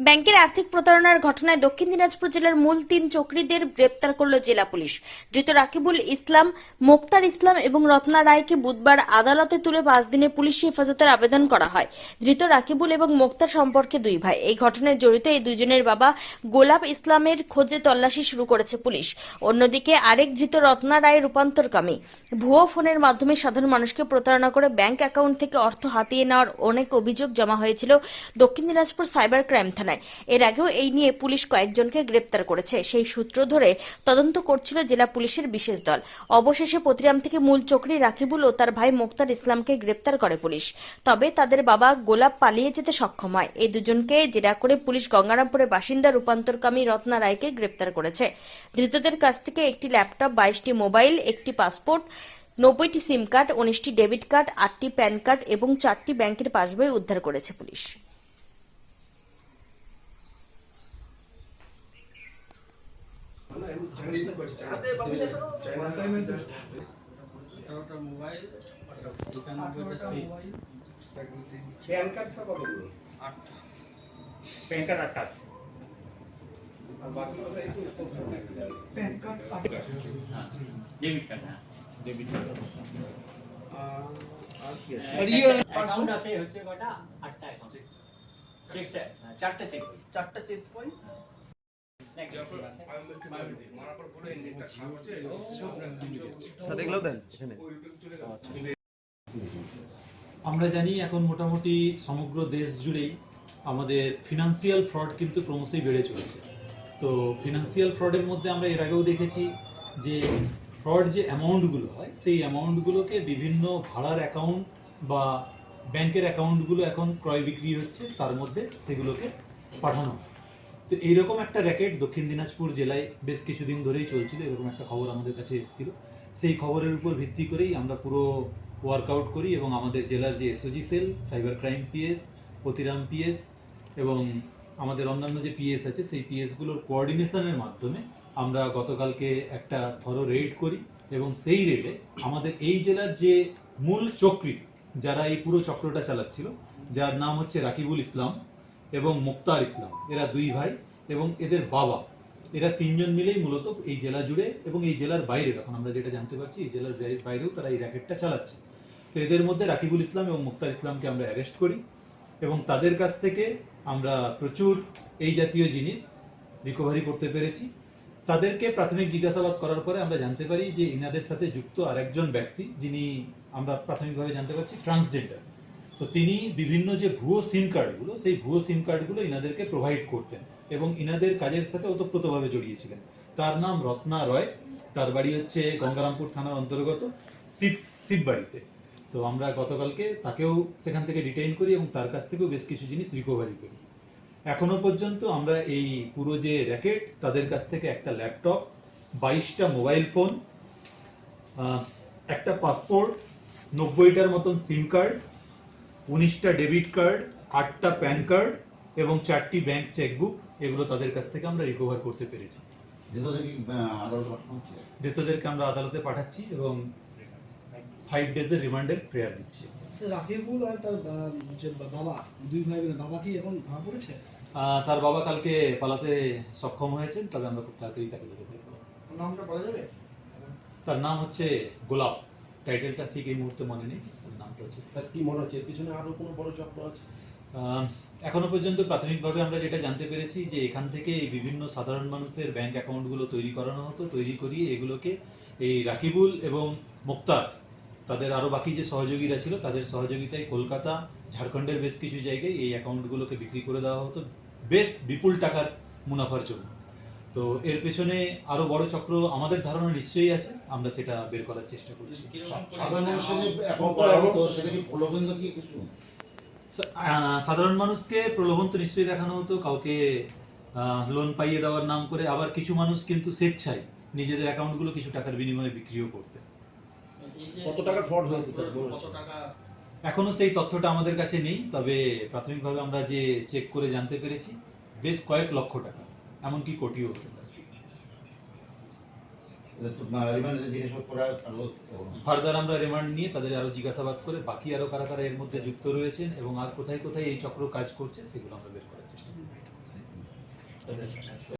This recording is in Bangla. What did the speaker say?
ব্যাংকের আর্থিক প্রতারণার ঘটনায় দক্ষিণ দিনাজপুর জেলার মূল তিন চক্রীদের গ্রেপ্তার করল জেলা পুলিশ। ধৃত রাকিবুল ইসলাম, মোক্তার ইসলাম এবং রত্না রায়কে বুধবার আদালতে তুলে পাঁচ দিনের পুলিশ হেফাজতের আবেদন করা হয়। ধৃত রাকিবুল এবং মোক্তার সম্পর্কে দুই ভাই। এই ঘটনায় জড়িত এই দুজনের বাবা গোলাপ ইসলামের খোঁজে তল্লাশি শুরু করেছে পুলিশ। অন্যদিকে আরেক ধৃত রত্না রায় রূপান্তরকামী। ভুয়ো ফোনের মাধ্যমে সাধারণ মানুষকে প্রতারণা করে ব্যাংক অ্যাকাউন্ট থেকে অর্থ হাতিয়ে নেওয়ার অনেক অভিযোগ জমা হয়েছিল দক্ষিণ দিনাজপুর সাইবার ক্রাইম থানায় এর আগেও এই নিয়ে পুলিশ কয়েকজনকে গ্রেপ্তার করেছে। সেই সূত্র ধরে তদন্ত করছিল জেলা পুলিশের বিশেষ দল। অবশেষে পতিরাম থেকে মূল চক্রী রাকিবুল ও তার ভাই মোক্তার ইসলামকে গ্রেপ্তার করে পুলিশ। তবে তাদের বাবা গোলাপ পালিয়ে যেতে সক্ষম হয়। এই দুজনকে জেরা করে পুলিশ গঙ্গারামপুরের বাসিন্দা রূপান্তরকামী রত্না রায়কে গ্রেপ্তার করেছে। ধৃতদের কাছ থেকে একটি ল্যাপটপ, বাইশটি মোবাইল, একটি পাসপোর্ট, নব্বইটি সিম কার্ড, উনিশটি ডেবিট কার্ড, আটটি প্যান কার্ড এবং চারটি ব্যাংকের পাসবই উদ্ধার করেছে পুলিশ। মোবাইল একানব্বইটা সিম প্যান কার্ড সব কতগুলো আটটা প্যান কার্ড আটটা আছে আর বাকিগুলো তো একটু একটু প্যান কার্ড ডেবিট কার্ড হ্যাঁ ডেবিট কার্ড আর কি আছে আর ইয়ে অ্যাকাউন্ট আছে হচ্ছে কয়টা আটটা অ্যাকাউন্ট চেক চার চারটা চেক বই চারটা চেক বই আমরা জানি এখন মোটামুটি সমগ্র দেশ জুড়েই আমাদের ফিনান্সিয়াল ফ্রড কিন্তু ক্রমশই বেড়ে চলেছে। তো ফিনান্সিয়াল ফ্রডের মধ্যে আমরা এর আগেও দেখেছি যে ফ্রড যে অ্যামাউন্টগুলো হয় সেই অ্যামাউন্টগুলোকে বিভিন্ন ভাড়ার অ্যাকাউন্ট বা ব্যাংকের অ্যাকাউন্টগুলো এখন ক্রয় বিক্রি হচ্ছে তার মধ্যে সেগুলোকে পাঠানো হয়। তো এইরকম একটা র্যাকেট দক্ষিণ দিনাজপুর জেলায় বেশ কিছুদিন ধরেই চলছিল, এরকম একটা খবর আমাদের কাছে এসেছিল। সেই খবরের উপর ভিত্তি করেই আমরা পুরো ওয়ার্কআউট করি এবং আমাদের জেলার যে SOG cell cyber crime PS Pratiram PS এবং আমাদের অন্যান্য যে পিএস আছে, সেই পিএসগুলোর কোঅর্ডিনেশনের মাধ্যমে আমরা গতকালকে একটা থরো রেড করি এবং সেই রেডে আমাদের এই জেলার যে মূল চক্রী যারা এই পুরো চক্রটা চালাচ্ছিল, যার নাম হচ্ছে রাকিবুল ইসলাম এবং মুক্তার ইসলাম। এরা দুই ভাই এবং এদের বাবা। এরা তিনজন মিলেই মূলত এই জেলা জুড়ে এবং এই জেলার বাইরে, এখন আমরা যেটা জানতে পারছি, এই জেলার বাইরেও তারা এই র্যাকেটটা চালাচ্ছে। তো এদের মধ্যে রাকিবুল ইসলাম এবং মুক্তার ইসলামকে আমরা অ্যারেস্ট করি এবং তাদের কাছ থেকে আমরা প্রচুর এই জাতীয় জিনিস রিকভারি করতে পেরেছি। তাদেরকে প্রাথমিক জিজ্ঞাসাবাদ করার পরে আমরা জানতে পারি যে ইনাদের সাথে যুক্ত আরেকজন ব্যক্তি, যিনি আমরা প্রাথমিকভাবে জানতে পারছি ট্রান্সজেন্ডার তো তিনি বিভিন্ন যে ভুয়ো সিম কার্ডগুলো, সেই ভুয়ো সিম কার্ডগুলো ইনাদেরকে প্রোভাইড করতেন এবং ইনাদের কাজের সাথে ওতপ্রোতভাবে জড়িয়েছিলেন। তার নাম রত্না রয়, তার বাড়ি হচ্ছে গঙ্গারামপুর থানার অন্তর্গত শিব, শিববাড়িতে। তো আমরা গতকালকে তাকেও সেখান থেকে ডিটেইন করি এবং তার কাছ থেকেও বেশ কিছু জিনিস রিকভারি করি। এখনও পর্যন্ত আমরা এই পুরো যে র্যাকেট তাদের কাছ থেকে একটা ল্যাপটপ বাইশটা মোবাইল ফোন একটা পাসপোর্ট নব্বইটার মতন সিম কার্ড উনিশটা ডেবিট কার্ড আটটা প্যান কার্ড এবং চারটি ব্যাংক চেকবুক এগুলো তাদের কাছ থেকে আমরা রিকভার করতে পেরেছি। ধৃতদেরকে আমরা আদালতে পাঠাচ্ছি এবং ফাইভ ডেজের রিমান্ডের প্রেয়ার দিচ্ছি। রাকিবুল আর তার বাবা দুই ভাই বাবা কি এখন ধরা পড়েছে? তার বাবা কালকে পালাতে সক্ষম হয়েছেন তবে আমরা খুব তাড়াতাড়ি তাকে ধরে ফেলব নামটা বলা যাবে? তার নাম হচ্ছে গোলাপ। টাইটেলটা ঠিক এই মুহূর্তে মনে নেই নামটা হচ্ছে স্যার কি মনে হচ্ছে? পিছনে আরও কোনো বড় চক্র আছে? এখনও পর্যন্ত প্রাথমিকভাবে আমরা যেটা জানতে পেরেছি যে এখান থেকে বিভিন্ন সাধারণ মানুষের ব্যাংক অ্যাকাউন্টগুলো তৈরি করানো হতো তৈরি করিয়ে এগুলোকে এই রাকিবুল এবং মুক্তার তাদের আরও বাকি যে সহযোগীরা ছিল তাদের সহযোগিতায় কলকাতা ঝাড়খণ্ডের বেশ কিছু জায়গায় এই অ্যাকাউন্টগুলোকে বিক্রি করে দেওয়া হতো বেশ বিপুল টাকার মুনাফার জন্য। তো এর পেছনে আরও বড় চক্র আমাদের ধারণা নিশ্চয়ই আছে আমরা সেটা বের করার চেষ্টা করছি। সাধারণ আহ, সাধারণ মানুষকে প্রলোভন তো নিশ্চয়ই দেখানো হতো কাউকে লোন পাইয়ে দেওয়ার নাম করে আবার কিছু মানুষ কিন্তু স্বেচ্ছায় নিজেদের অ্যাকাউন্টগুলো কিছু টাকার বিনিময়ে বিক্রিও করতে। কত টাকা ফ্রড হয়েছে স্যার মনে কত হচ্ছে টাকা? এখনও সেই তথ্যটা আমাদের কাছে নেই তবে প্রাথমিকভাবে আমরা যে চেক করে জানতে পেরেছি বেশ কয়েক লক্ষ টাকা। এমনকি কোটিও হতে পারে। ফার্দার আমরা রিমান্ড নিয়ে তাদের আরও জিজ্ঞাসাবাদ করে বাকি আরও কারা কারা এর মধ্যে যুক্ত রয়েছেন এবং আর কোথায় কোথায় এই চক্র কাজ করছে সেগুলো আমরা বের করার চেষ্টা করব।